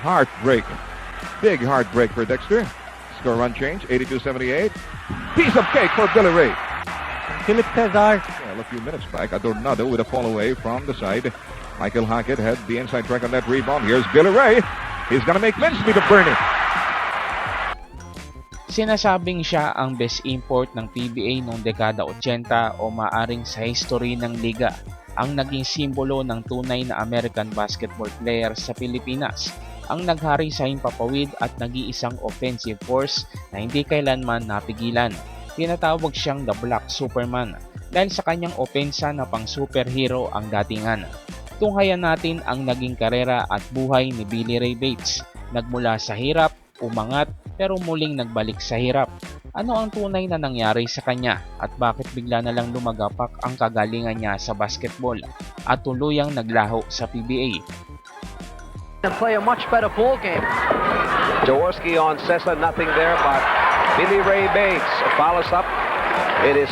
heartbreaking. Big heartbreak for Dexter. Score run change, 82-78. Piece of cake for Billy Ray. Philip Cesar. Well, a few minutes back, Adornado with a fall away from the side. Michael Hackett had the inside track on that rebound. Here's Billy Ray. He's gonna make mincemeat of Bernie. Sinasabing siya ang best import ng PBA noong dekada 80 o maaring sa history ng liga ang naging simbolo ng tunay na American basketball player sa Pilipinas ang naghari sa himpapawid at nag-iisang offensive force na hindi kailanman napigilan. Tinatawag siyang the Black Superman dahil sa kanyang opensa na pang superhero ang datingan. Tunghayan natin ang naging karera at buhay ni Billy Ray Bates. Nagmula sa hirap, umangat, pero muling nagbalik sa hirap. Ano ang tunay na nangyari sa kanya at bakit bigla na lang lumagapak ang kagalingan niya sa basketball at tuluyang naglaho sa PBA? And play a much better ball game. Jaworski on Cessa, nothing there, but Billy Ray Bates follows up. It is,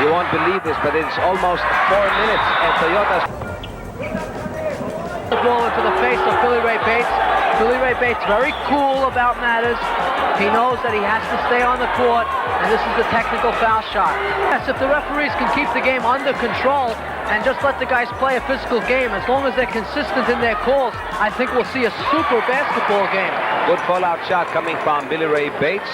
you won't believe this, but it's almost four minutes, and Toyota's Ball into the face of Billy Ray Bates. Billy Ray Bates very cool about matters. He knows that he has to stay on the court, and this is the technical foul shot. Yes, if the referees can keep the game under control and just let the guys play a physical game, as long as they're consistent in their calls, I think we'll see a super basketball game. good fallout shot coming from Billy Ray Bates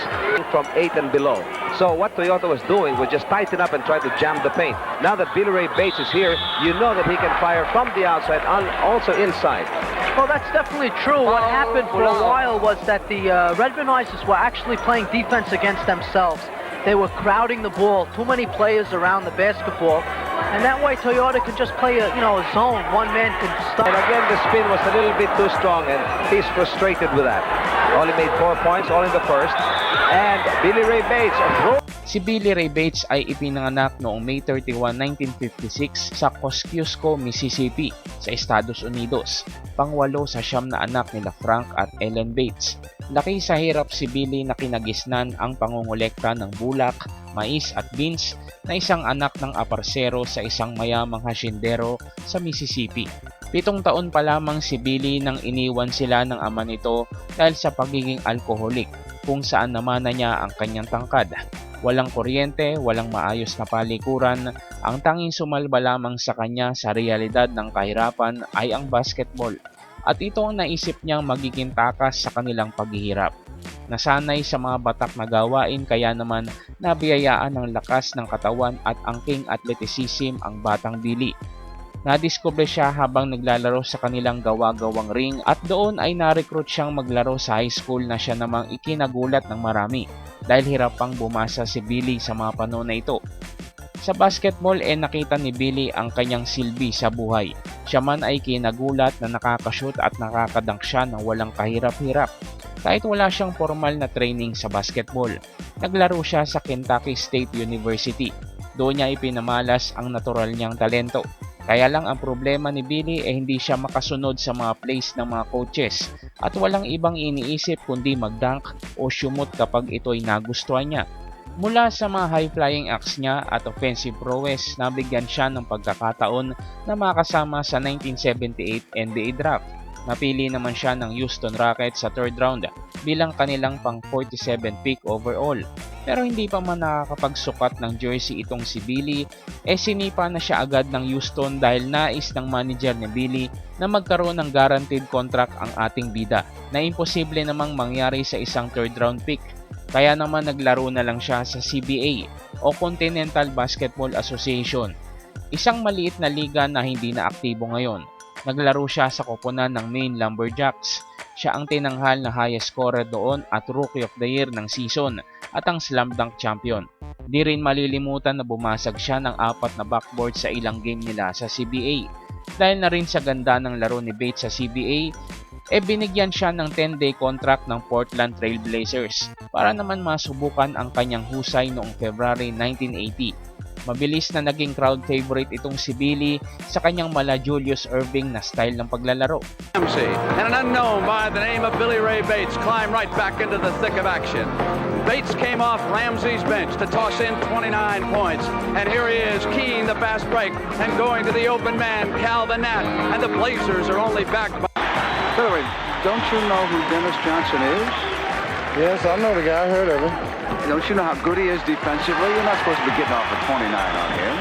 from eight and below. So what Toyota was doing was just tighten up and try to jam the paint. Now that Billy Ray Bates is here, you know that he can fire from the outside and also inside. Well, that's definitely true. What happened for a while was that the uh, Redmond Ices were actually playing defense against themselves. They were crowding the ball, too many players around the basketball, and that way Toyota could just play a you know a zone. One man can stop. And again, the spin was a little bit too strong, and he's frustrated with that. Only made four points, all in the first. And Billy Ray Bates, Si Billy Ray Bates ay ipinanganak noong May 31, 1956 sa Kosciusko, Mississippi sa Estados Unidos. Pangwalo sa siyam na anak nila Frank at Ellen Bates. Laki sa hirap si Billy na kinagisnan ang pangongolekta ng bulak, mais at beans na isang anak ng aparsero sa isang mayamang hasyendero sa Mississippi. Pitong taon pa lamang si Billy nang iniwan sila ng ama nito dahil sa pagiging alkoholik kung saan namana niya ang kanyang tangkad. Walang kuryente, walang maayos na palikuran, ang tanging sumalba lamang sa kanya sa realidad ng kahirapan ay ang basketball. At ito ang naisip niyang magiging takas sa kanilang paghihirap. Nasanay sa mga batak na gawain kaya naman nabiyayaan ng lakas ng katawan at angking athleticism ang batang Billy. Nadiskubre siya habang naglalaro sa kanilang gawa-gawang ring at doon ay na-recruit siyang maglaro sa high school na siya namang ikinagulat ng marami dahil hirap pang bumasa si Billy sa mga panahon na ito. Sa basketball eh nakita ni Billy ang kanyang silbi sa buhay. Siya man ay kinagulat na nakakashoot at nakakadunk siya ng walang kahirap-hirap. Kahit wala siyang formal na training sa basketball, naglaro siya sa Kentucky State University. Doon niya ipinamalas ang natural niyang talento. Kaya lang ang problema ni Billy ay hindi siya makasunod sa mga plays ng mga coaches at walang ibang iniisip kundi mag-dunk o shumot kapag ito'y nagustuhan niya. Mula sa mga high-flying acts niya at offensive prowess, nabigyan siya ng pagkakataon na makasama sa 1978 NBA Draft. Napili naman siya ng Houston Rockets sa third round bilang kanilang pang 47 pick overall. Pero hindi pa man nakakapagsukat ng jersey itong si Billy, eh sinipa na siya agad ng Houston dahil nais ng manager ni Billy na magkaroon ng guaranteed contract ang ating bida na imposible namang mangyari sa isang third round pick. Kaya naman naglaro na lang siya sa CBA o Continental Basketball Association, isang maliit na liga na hindi na aktibo ngayon. Naglaro siya sa koponan ng Maine Lumberjacks. Siya ang tinanghal na highest scorer doon at Rookie of the Year ng season at ang slam dunk champion. Di rin malilimutan na bumasag siya ng apat na backboard sa ilang game nila sa CBA. Dahil na rin sa ganda ng laro ni Bates sa CBA, e binigyan siya ng 10-day contract ng Portland Trail Blazers para naman masubukan ang kanyang husay noong February 1980. Mabilis na naging crowd favorite itong si Billy sa kanyang mala Julius Irving na style ng paglalaro. And an unknown by the name of Billy Ray Bates climb right back into the thick of action. Bates came off Ramsey's bench to toss in 29 points. And here he is, keying the fast break and going to the open man, Cal the Nat. And the Blazers are only back by By the way, don't you know who Dennis Johnson is? Yes, I know the guy. I heard of him. Don't you know how good he is defensively? You're not supposed to be getting off at 29 on him.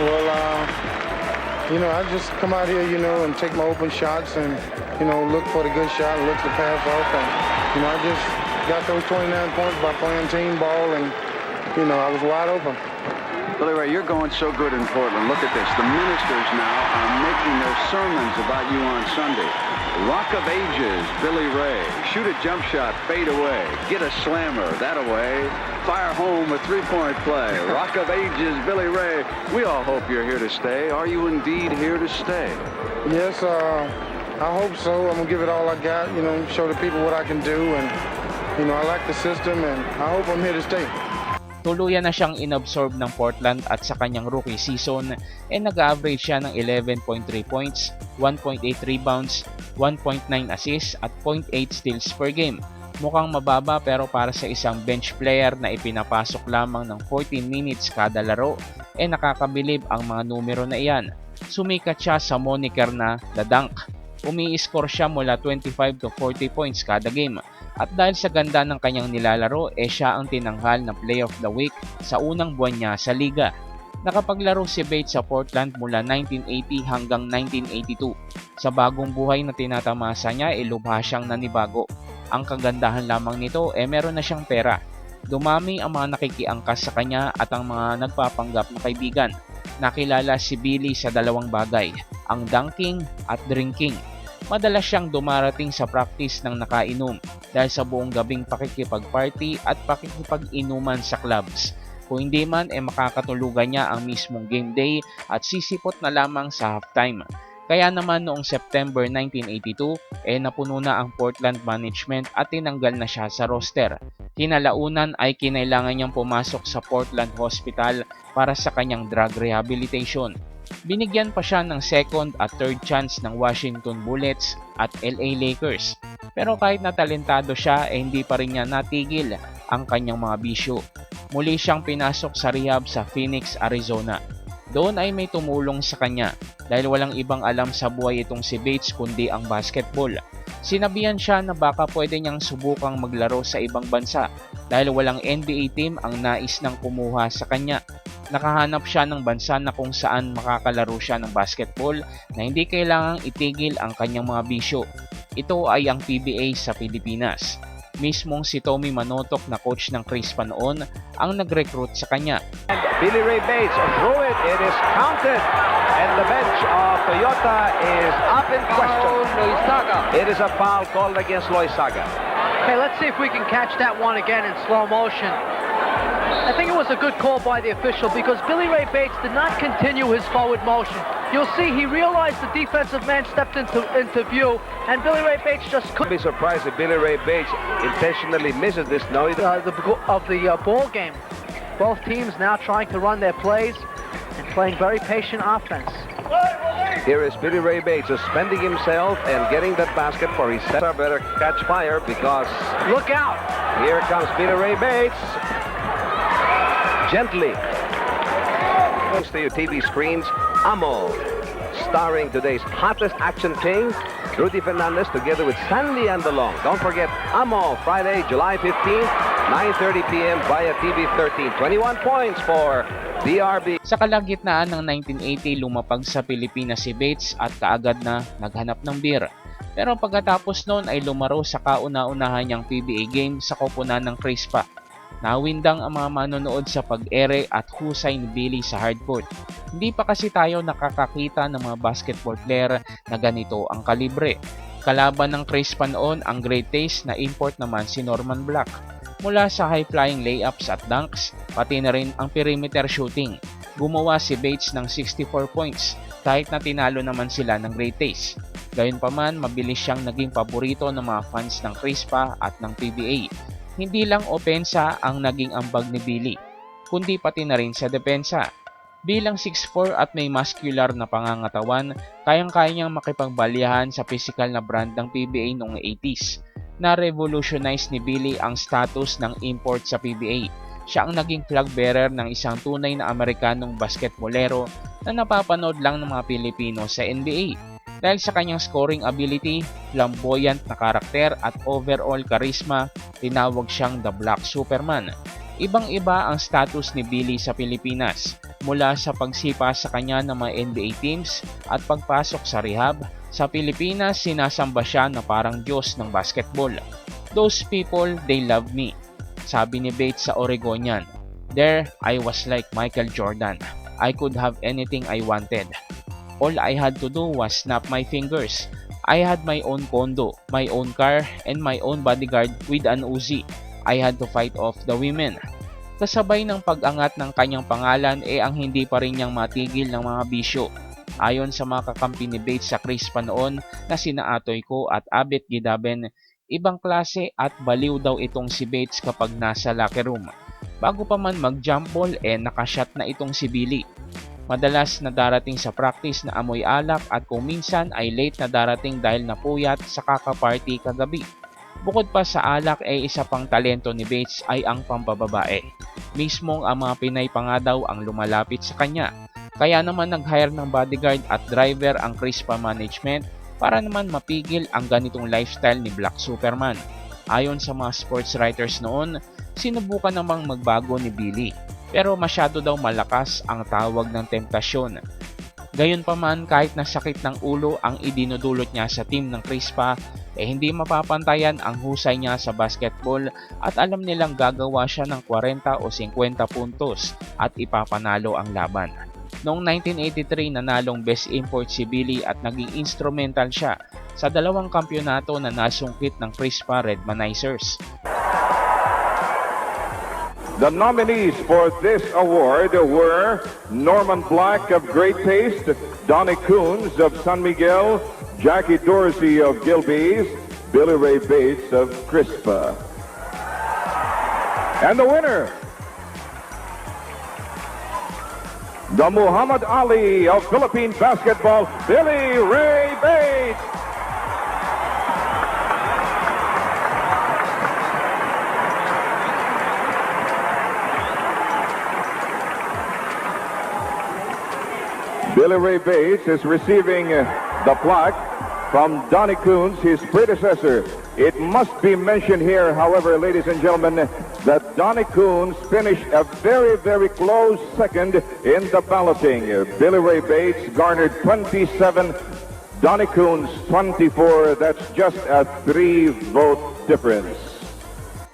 Well, uh, you know, I just come out here, you know, and take my open shots and, you know, look for the good shot and look to pass off. And, you know, I just got those 29 points by playing team ball and, you know, I was wide open. Billy Ray, you're going so good in Portland. Look at this. The ministers now are making their sermons about you on Sunday. Rock of Ages, Billy Ray. Shoot a jump shot, fade away. Get a slammer, that away. Fire home a three-point play. Rock of Ages, Billy Ray. We all hope you're here to stay. Are you indeed here to stay? Yes, uh, I hope so. I'm going to give it all I got, you know, show the people what I can do. And, you know, I like the system and I hope I'm here to stay. Tuluyan na siyang inabsorb ng Portland at sa kanyang rookie season ay nag-average siya ng 11.3 points, 1.8 rebounds, 1.9 assists at 0.8 steals per game. Mukhang mababa pero para sa isang bench player na ipinapasok lamang ng 14 minutes kada laro, eh nakakabilib ang mga numero na iyan. Sumikat siya sa moniker na The Dunk. Umi-score siya mula 25 to 40 points kada game at dahil sa ganda ng kanyang nilalaro, eh siya ang tinanghal na Play of the Week sa unang buwan niya sa liga. Nakapaglaro si Bates sa Portland mula 1980 hanggang 1982. Sa bagong buhay na tinatamasa niya, eh lubha siyang nanibago. Ang kagandahan lamang nito, eh meron na siyang pera. Dumami ang mga nakikiangkas sa kanya at ang mga nagpapanggap na kaibigan. Nakilala si Billy sa dalawang bagay, ang dunking at drinking. Madalas siyang dumarating sa practice ng nakainom dahil sa buong gabing pakikipag-party at pakikipag-inuman sa clubs. Kung hindi man, eh makakatulugan niya ang mismong game day at sisipot na lamang sa halftime. Kaya naman noong September 1982, eh napuno na ang Portland management at tinanggal na siya sa roster. Kinalaunan ay kinailangan niyang pumasok sa Portland Hospital para sa kanyang drug rehabilitation. Binigyan pa siya ng second at third chance ng Washington Bullets at LA Lakers. Pero kahit natalentado siya, eh hindi pa rin niya natigil ang kanyang mga bisyo. Muli siyang pinasok sa rehab sa Phoenix, Arizona. Doon ay may tumulong sa kanya dahil walang ibang alam sa buhay itong si Bates kundi ang basketball. Sinabihan siya na baka pwede niyang subukang maglaro sa ibang bansa dahil walang NBA team ang nais ng kumuha sa kanya. Nakahanap siya ng bansa na kung saan makakalaro siya ng basketball na hindi kailangang itigil ang kanyang mga bisyo. Ito ay ang PBA sa Pilipinas. Mismong si Tommy Manotok na coach ng Crispa noon ang nag-recruit sa kanya. Billy Ray Bates threw it. It is counted. And the bench of Toyota is up in question. It is a foul called against Loisaga. Hey, let's see if we can catch that one again in slow motion. I think it was a good call by the official because Billy Ray Bates did not continue his forward motion. You'll see he realized the defensive man stepped into, into view, and Billy Ray Bates just couldn't Be surprised if Billy Ray Bates intentionally misses this. No, he uh, the of the uh, ball game. Both teams now trying to run their plays and playing very patient offense. Here is Billy Ray Bates suspending himself and getting that basket for his setter. Better catch fire because Look out! here comes Billy Ray Bates. Gently. Thanks to your TV screens, Amo. Starring today's hottest action king, Rudy Fernandez, together with Sandy Andalong. Don't forget, Amo, Friday, July 15th, 9.30 p.m. via TV 13. 21 points for DRB. Sa kalagitnaan ng 1980, lumapag sa Pilipinas si Bates at kaagad na naghanap ng beer. Pero pagkatapos noon ay lumaro sa kauna-unahan niyang PBA game sa koponan ng Crispa. Nawindang ang mga manonood sa pag-ere at husay ni Billy sa hardcourt. Hindi pa kasi tayo nakakakita ng mga basketball player na ganito ang kalibre. Kalaban ng Crispa noon ang great taste na import naman si Norman Black. Mula sa high-flying layups at dunks, pati na rin ang perimeter shooting. Gumawa si Bates ng 64 points kahit na tinalo naman sila ng Taste. Gayunpaman, mabilis siyang naging paborito ng mga fans ng Crispa at ng PBA. Hindi lang opensa ang naging ambag ni Billy, kundi pati na rin sa depensa. Bilang 6'4 at may muscular na pangangatawan, kayang-kaya niyang makipagbalyahan sa physical na brand ng PBA noong 80s. Na-revolutionize ni Billy ang status ng import sa PBA. Siya ang naging flag bearer ng isang tunay na Amerikanong basketbolero na napapanood lang ng mga Pilipino sa NBA. Dahil sa kanyang scoring ability, flamboyant na karakter at overall charisma, tinawag siyang the Black Superman. Ibang-iba ang status ni Billy sa Pilipinas mula sa pagsipa sa kanya ng mga NBA teams at pagpasok sa rehab. Sa Pilipinas, sinasamba siya na parang Diyos ng basketball. Those people, they love me. Sabi ni Bates sa Oregonian. There, I was like Michael Jordan. I could have anything I wanted. All I had to do was snap my fingers. I had my own condo, my own car, and my own bodyguard with an Uzi. I had to fight off the women. Kasabay ng pag-angat ng kanyang pangalan e ang hindi pa rin niyang matigil ng mga bisyo. Ayon sa mga kakampi ni Bates sa Crispa noon na sina Atoy ko at Abet Gidaben, ibang klase at baliw daw itong si Bates kapag nasa locker room. Bago pa man mag-jump ball eh nakashot na itong si Billy. Madalas na darating sa practice na amoy alak at kung minsan ay late na darating dahil napuyat sa kaka-party kagabi. Bukod pa sa alak ay isa pang talento ni Bates ay ang pambababae. Mismong ang mga Pinay pa nga daw ang lumalapit sa kanya. Kaya naman nag-hire ng bodyguard at driver ang Crispa Management para naman mapigil ang ganitong lifestyle ni Black Superman. Ayon sa mga sports writers noon, sinubukan namang magbago ni Billy pero masyado daw malakas ang tawag ng temptasyon. Gayunpaman kahit na sakit ng ulo ang idinudulot niya sa team ng Crispa, eh hindi mapapantayan ang husay niya sa basketball at alam nilang gagawa siya ng 40 o 50 puntos at ipapanalo ang laban. Noong 1983 nanalong Best Import si Billy at naging instrumental siya sa dalawang kampyonato na nasungkit ng Crispa Redmanizers. The nominees for this award were Norman Black of Great Taste, Donnie Coons of San Miguel, Jackie Dorsey of Gilbey's, Billy Ray Bates of Crispa. And the winner, the Muhammad Ali of Philippine basketball, Billy Ray Bates. Billy Ray Bates is receiving the plaque from Donnie Coons, his predecessor. It must be mentioned here, however, ladies and gentlemen, that Donnie Coons finished a very, very close second in the balloting. Billy Ray Bates garnered 27, Donnie Coons 24. That's just a three-vote difference.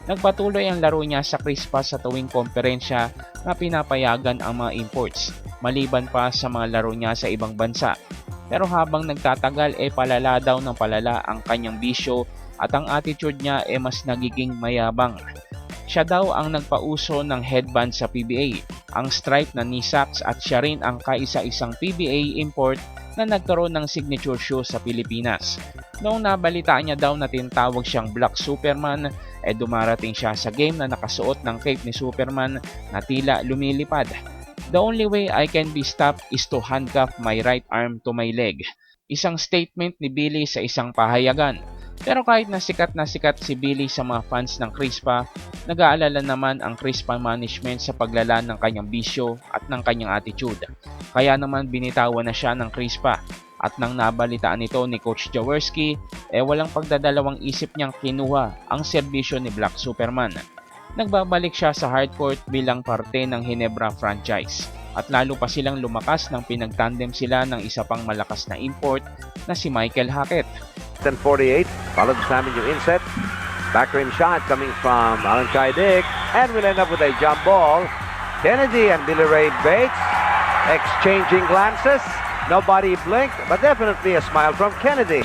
Nagpatuloy ang laro niya sa Crispa sa tuwing komperensya na pinapayagan ang mga imports, maliban pa sa mga laro niya sa ibang bansa. Pero habang nagtatagal eh, palala daw ng palala ang kanyang bisyo at ang attitude niya eh, mas nagiging mayabang. Siya daw ang nagpauso ng headband sa PBA, ang stripe na ni Saks at siya rin ang kaisa-isang PBA import na nagkaroon ng signature shoe sa Pilipinas. Noong nabalitaan niya daw na tinatawag siyang Black Superman, eh dumarating siya sa game na nakasuot ng cape ni Superman na tila lumilipad. The only way I can be stopped is to handcuff my right arm to my leg. Isang statement ni Billy sa isang pahayagan. Pero kahit na sikat na sikat si Billy sa mga fans ng Crispa, nag-aalala naman ang Crispa management sa paglala ng kanyang bisyo at ng kanyang attitude. Kaya naman binitawan na siya ng Crispa at nang nabalitaan ito ni Coach Jaworski, eh walang pagdadalawang isip niyang kinuha ang serbisyo ni Black Superman. Nagbabalik siya sa hardcourt bilang parte ng Hinebra franchise at lalo pa silang lumakas nang pinagtandem sila ng isa pang malakas na import na si Michael Hackett. 10-48, followed Sam in your inset. Back rim shot coming from Alan Dick, and we'll end up with a jump ball. Kennedy and Billy Ray Bates exchanging glances. Nobody blinked, but definitely a smile from Kennedy.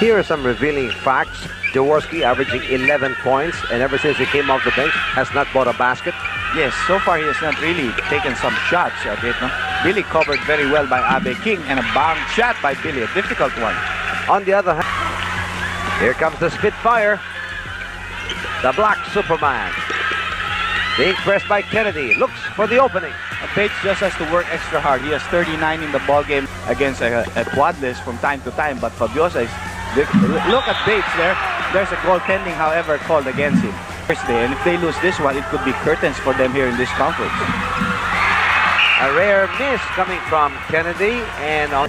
Here are some revealing facts. Jaworski averaging 11 points, and ever since he came off the bench, has not bought a basket. Yes, so far he has not really taken some shots a bit. No? Billy covered very well by Abe King, and a bang shot by Billy, a difficult one. On the other hand, here comes the Spitfire, the Black Superman. Being pressed by Kennedy, looks for the opening. Uh, Bates just has to work extra hard. He has 39 in the ball game against a, a quadless from time to time, but Fabiosa is look at Bates there. There's a goaltending, however, called against him. Thursday, and if they lose this one, it could be curtains for them here in this conference. A rare miss coming from Kennedy, and on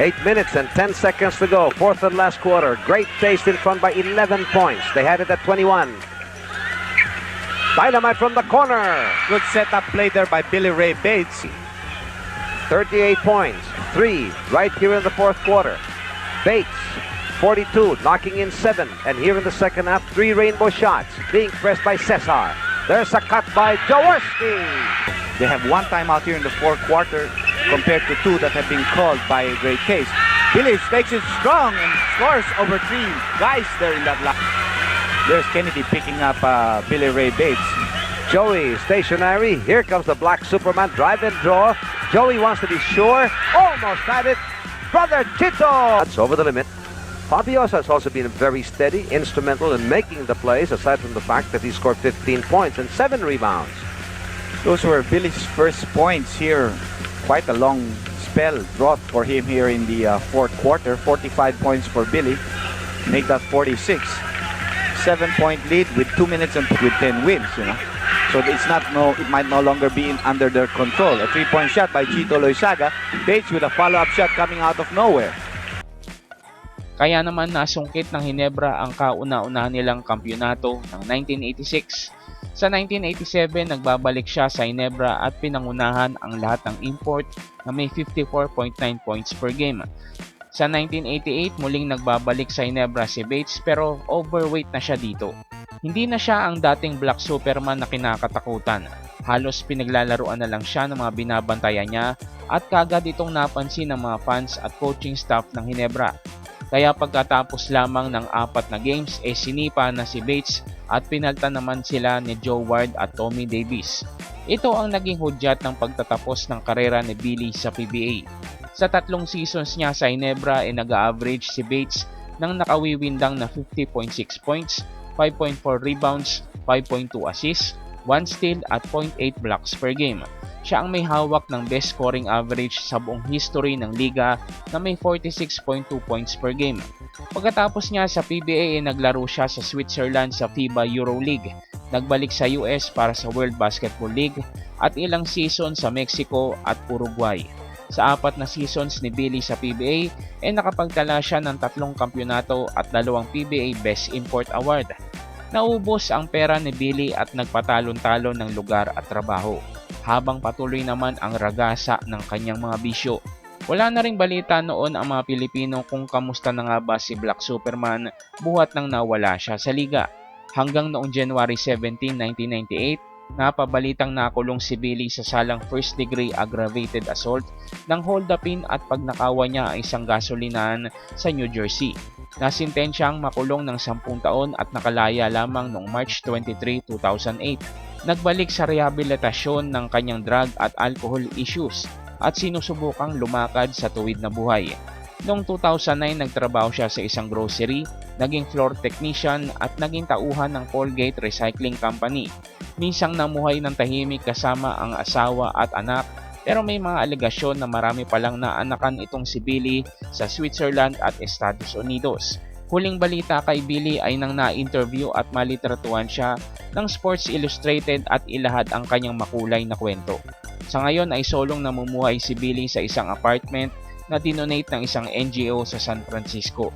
Eight minutes and 10 seconds to go. Fourth and last quarter. Great taste in front by 11 points. They had it at 21. Dynamite from the corner. Good setup play there by Billy Ray Bates. 38 points. Three right here in the fourth quarter. Bates, 42, knocking in seven. And here in the second half, three rainbow shots being pressed by Cesar. There's a cut by Jaworski. They have one timeout here in the fourth quarter compared to two that have been called by Great Case. Billy takes it strong and scores over three guys there in that line. There's Kennedy picking up uh, Billy Ray Bates. Joey stationary. Here comes the black Superman. Drive and draw. Joey wants to be sure. Almost had it. Brother Chito. That's over the limit. Fabiosa has also been very steady, instrumental in making the plays, aside from the fact that he scored 15 points and 7 rebounds. Those were Billy's first points here. Quite a long spell brought for him here in the uh, fourth quarter. 45 points for Billy. Make that 46. Seven point lead with two minutes and with 10 wins, you know. So it's not no it might no longer be in, under their control. A three-point shot by Chito Loizaga. Bates with a follow-up shot coming out of nowhere. Kaya naman nasungkit ng Hinebra ang kauna-unahan nilang kampyonato ng 1986. Sa 1987, nagbabalik siya sa Hinebra at pinangunahan ang lahat ng import na may 54.9 points per game. Sa 1988, muling nagbabalik sa Hinebra si Bates pero overweight na siya dito. Hindi na siya ang dating Black Superman na kinakatakutan. Halos pinaglalaruan na lang siya ng mga binabantayan niya at kagad itong napansin ng mga fans at coaching staff ng Hinebra. Kaya pagkatapos lamang ng apat na games, eh sinipa na si Bates at pinalta naman sila ni Joe Ward at Tommy Davis. Ito ang naging hudyat ng pagtatapos ng karera ni Billy sa PBA. Sa tatlong seasons niya sa Ginebra ay nag-average si Bates ng nakawiwindang na 50.6 points, 5.4 rebounds, 5.2 assists, 1 steal at 0.8 blocks per game. Siya ang may hawak ng best scoring average sa buong history ng liga na may 46.2 points per game. Pagkatapos niya sa PBA ay naglaro siya sa Switzerland sa FIBA EuroLeague, nagbalik sa US para sa World Basketball League at ilang season sa Mexico at Uruguay. Sa apat na seasons ni Billy sa PBA ay nakapagtala siya ng tatlong kampyonato at dalawang PBA Best Import Award. Naubos ang pera ni Billy at nagpatalon-talon ng lugar at trabaho habang patuloy naman ang ragasa ng kanyang mga bisyo. Wala na ring balita noon ang mga Pilipino kung kamusta na nga ba si Black Superman buhat nang nawala siya sa liga. Hanggang noong January 17, 1998, napabalitang nakulong si Billy sa salang first degree aggravated assault nang hold upin at pagnakawa niya ang isang gasolinahan sa New Jersey. Nasintensyang makulong ng 10 taon at nakalaya lamang noong March 23, 2008 nagbalik sa rehabilitasyon ng kanyang drug at alcohol issues at sinusubukang lumakad sa tuwid na buhay. Noong 2009, nagtrabaho siya sa isang grocery, naging floor technician at naging tauhan ng Colgate Recycling Company. Minsang namuhay ng tahimik kasama ang asawa at anak pero may mga alegasyon na marami palang naanakan itong si Billy sa Switzerland at Estados Unidos. Huling balita kay Billy ay nang na-interview at malitratuan siya ng Sports Illustrated at ilahad ang kanyang makulay na kwento. Sa ngayon ay solong namumuhay si Billy sa isang apartment na dinonate ng isang NGO sa San Francisco.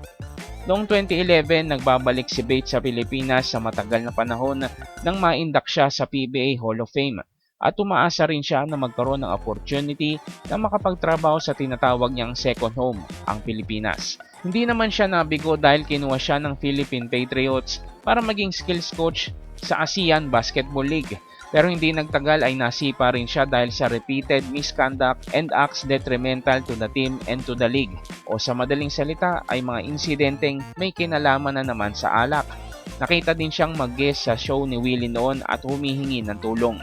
Noong 2011, nagbabalik si Bates sa Pilipinas sa matagal na panahon nang maindak siya sa PBA Hall of Fame at umaasa rin siya na magkaroon ng opportunity na makapagtrabaho sa tinatawag niyang second home, ang Pilipinas. Hindi naman siya nabigo dahil kinuha siya ng Philippine Patriots para maging skills coach sa ASEAN Basketball League. Pero hindi nagtagal ay nasipa rin siya dahil sa repeated misconduct and acts detrimental to the team and to the league. O sa madaling salita ay mga insidenteng may kinalaman na naman sa alak. Nakita din siyang mag-guest sa show ni Willie noon at humihingi ng tulong.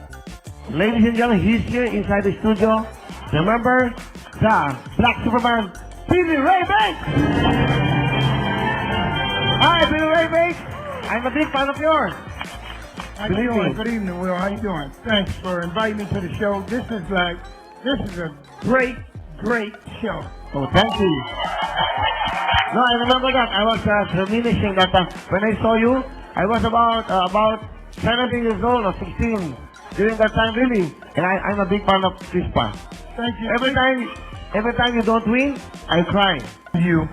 Ladies and gentlemen, he's here inside the studio. Remember the Black Superman, Billy Ray Bates! Hi, Billy Ray Bates! I'm a big fan of yours. How you doing? Good evening, Will. How you doing? Thanks for inviting me to the show. This is like, this is a great, great show. Oh, thank you. No, I remember that. I was uh, reminiscing that uh, when I saw you, I was about uh, about 17 years old or 16 during that time, really. And I, I'm a big fan of this Crispa. Thank you. Every time, Every time you don't win, I cry. You.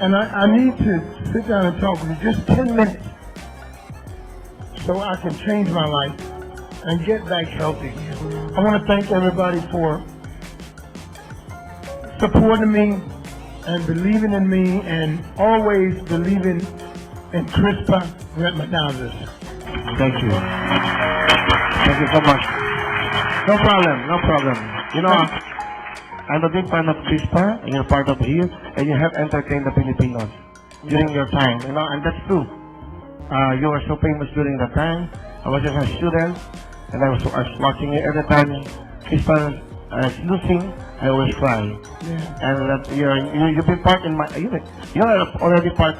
And I, I need to sit down and talk with you just 10 minutes so I can change my life and get back healthy. I want to thank everybody for supporting me and believing in me and always believing in CRISPR retinosis. Thank you. Thank you so much. No problem, no problem. You know, I'm a big fan of CRISPR, and you're part of here, and you have entertained the Filipinos during your time, you know, and that's true. Uh, you were so famous during that time. I was just a student, and I was, I was watching it every time CRISPR uh, is losing, I always cry. And that you're, you, you've been part in my, you, you're already part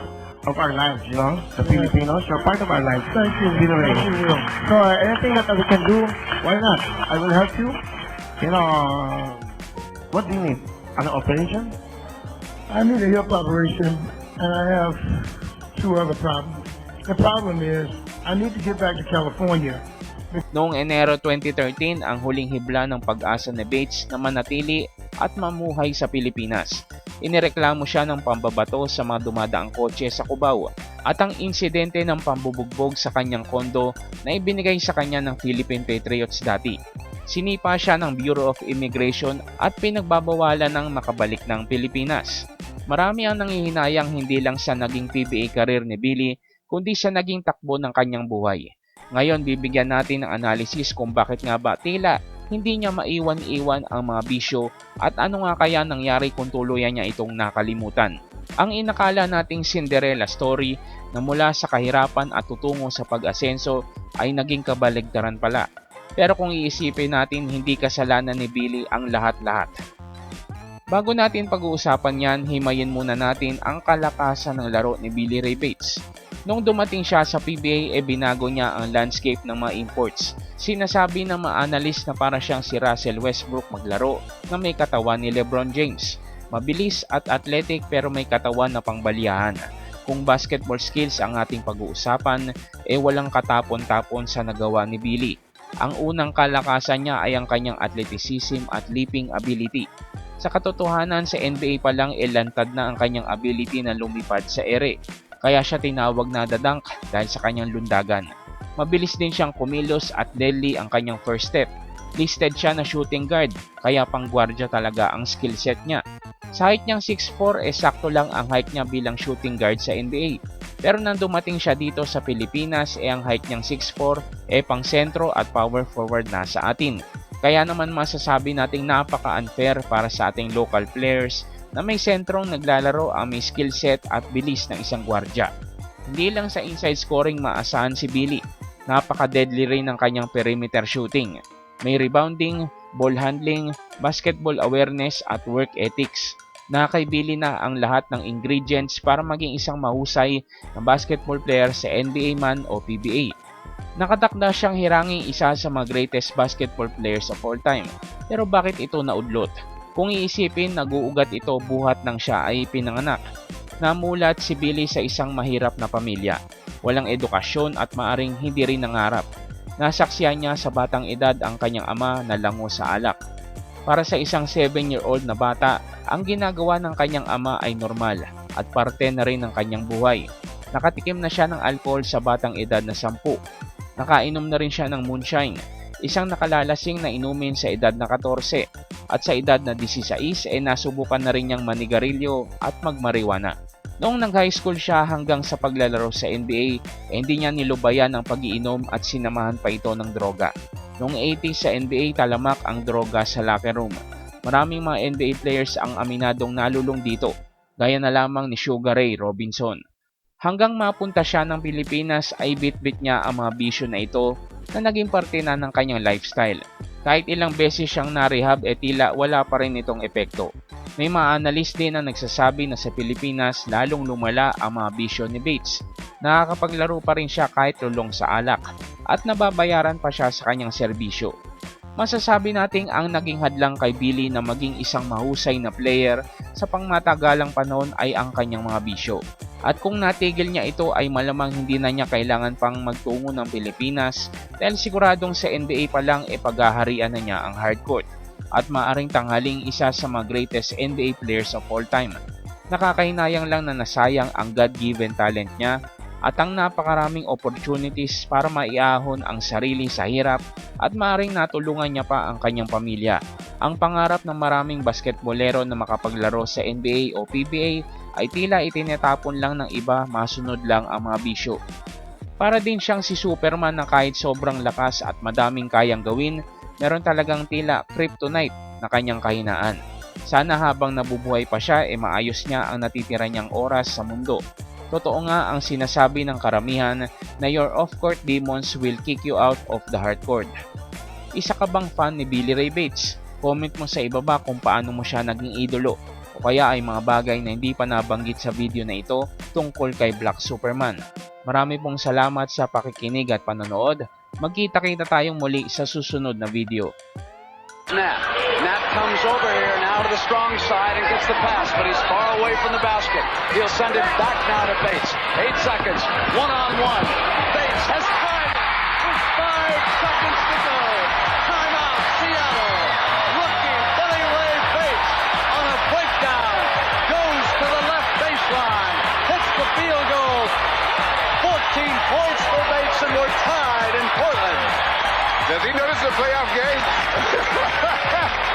of our lives, you know, the Filipinos, you're part of our lives. Thank you. Thank you, so uh, anything that we can do, why not? I will help you. You know, what do you need? An operation? I need a hip operation, and I have two other problems. The problem is, I need to get back to California. Noong Enero 2013, ang huling hibla ng pag-asa ni Bates na manatili at mamuhay sa Pilipinas. Inireklamo siya ng pambabato sa mga dumadaang kotse sa Cubao at ang insidente ng pambubugbog sa kanyang kondo na ibinigay sa kanya ng Philippine Patriots dati. Sinipa siya ng Bureau of Immigration at pinagbabawalan ng makabalik ng Pilipinas. Marami ang nangihinayang hindi lang sa naging PBA career ni Billy, kundi sa naging takbo ng kanyang buhay. Ngayon, bibigyan natin ng analysis kung bakit nga ba tila hindi niya maiwan-iwan ang mga bisyo at ano nga kaya nangyari kung tuluyan niya itong nakalimutan. Ang inakala nating Cinderella story na mula sa kahirapan at tutungo sa pag-asenso ay naging kabaligtaran pala. Pero kung iisipin natin, hindi kasalanan ni Billy ang lahat-lahat. Bago natin pag-uusapan yan, himayin muna natin ang kalakasan ng laro ni Billy Ray Bates. Nung dumating siya sa PBA, e binago niya ang landscape ng mga imports. Sinasabi ng mga analyst na para siyang si Russell Westbrook maglaro na may katawan ni Lebron James. Mabilis at athletic pero may katawan na pangbaliyahan. Kung basketball skills ang ating pag-uusapan, eh walang katapon-tapon sa nagawa ni Billy. Ang unang kalakasan niya ay ang kanyang athleticism at leaping ability. Sa katotohanan, sa NBA pa lang ilantad na ang kanyang ability na lumipad sa ere kaya siya tinawag na the dunk dahil sa kanyang lundagan. Mabilis din siyang kumilos at deadly ang kanyang first step. Listed siya na shooting guard, kaya pang gwardya talaga ang skill set niya. Sa height niyang 6'4 eh sakto lang ang height niya bilang shooting guard sa NBA. Pero nang dumating siya dito sa Pilipinas eh ang height niyang 6'4 eh pang sentro at power forward na sa atin. Kaya naman masasabi nating napaka-unfair para sa ating local players na may sentrong naglalaro ang may skill set at bilis ng isang gwardya. Hindi lang sa inside scoring maasahan si Billy, napaka-deadly rin ng kanyang perimeter shooting. May rebounding, ball handling, basketball awareness at work ethics. Nakakaibili na ang lahat ng ingredients para maging isang mahusay na basketball player sa NBA man o PBA. Nakatakda siyang hiranging isa sa mga greatest basketball players of all time. Pero bakit ito naudlot? Kung iisipin, naguugat ito buhat ng siya ay pinanganak. Namulat si Billy sa isang mahirap na pamilya. Walang edukasyon at maaring hindi rin nangarap. Nasaksiyan niya sa batang edad ang kanyang ama na lango sa alak. Para sa isang 7-year-old na bata, ang ginagawa ng kanyang ama ay normal at parte na rin ng kanyang buhay. Nakatikim na siya ng alcohol sa batang edad na 10. Nakainom na rin siya ng moonshine, isang nakalalasing na inumin sa edad na 14 at sa edad na 16 ay nasubukan na rin niyang manigarilyo at magmariwana. Noong nag-high school siya hanggang sa paglalaro sa NBA, eh, hindi niya nilubayan ang pagiinom at sinamahan pa ito ng droga. Noong 80s sa NBA, talamak ang droga sa locker room. Maraming mga NBA players ang aminadong nalulong dito, gaya na lamang ni Sugar Ray Robinson. Hanggang mapunta siya ng Pilipinas ay bit-bit niya ang mga bisyo na ito na naging parte na ng kanyang lifestyle. Kahit ilang beses siyang na-rehab e tila wala pa rin itong epekto. May mga analyst din na nagsasabi na sa Pilipinas lalong lumala ang mga bisyo ni Bates. Nakakapaglaro pa rin siya kahit lulong sa alak at nababayaran pa siya sa kanyang serbisyo. Masasabi nating ang naging hadlang kay Billy na maging isang mahusay na player sa pangmatagalang panahon ay ang kanyang mga bisyo. At kung natigil niya ito ay malamang hindi na niya kailangan pang magtungo ng Pilipinas dahil siguradong sa NBA pa lang e paghaharian na niya ang hardcourt. at maaring tanghaling isa sa mga greatest NBA players of all time. Nakakahinayang lang na nasayang ang God-given talent niya at ang napakaraming opportunities para maiahon ang sarili sa hirap at maaring natulungan niya pa ang kanyang pamilya. Ang pangarap ng maraming basketbolero na makapaglaro sa NBA o PBA ay tila itinatapon lang ng iba masunod lang ang mga bisyo. Para din siyang si Superman na kahit sobrang lakas at madaming kayang gawin, meron talagang tila kryptonite na kanyang kahinaan. Sana habang nabubuhay pa siya, e maayos niya ang natitira niyang oras sa mundo. Totoo nga ang sinasabi ng karamihan na your off-court demons will kick you out of the hardcourt. Isa ka bang fan ni Billy Ray Bates? Comment mo sa ibaba kung paano mo siya naging idolo o kaya ay mga bagay na hindi pa nabanggit sa video na ito tungkol kay Black Superman. Marami pong salamat sa pakikinig at panonood. Magkita-kita tayong muli sa susunod na video. Nat. Nat comes over here now to the strong side and gets the pass, but he's far away from the basket. He'll send it back now to Bates. Eight seconds. One on one. Bates has five. Five seconds to go. Timeout, Seattle. Rookie Billy Ray Bates on a breakdown. Goes to the left baseline. Hits the field goal. 14 points for Bates, and we're tied in Portland. Does he know this is a playoff game?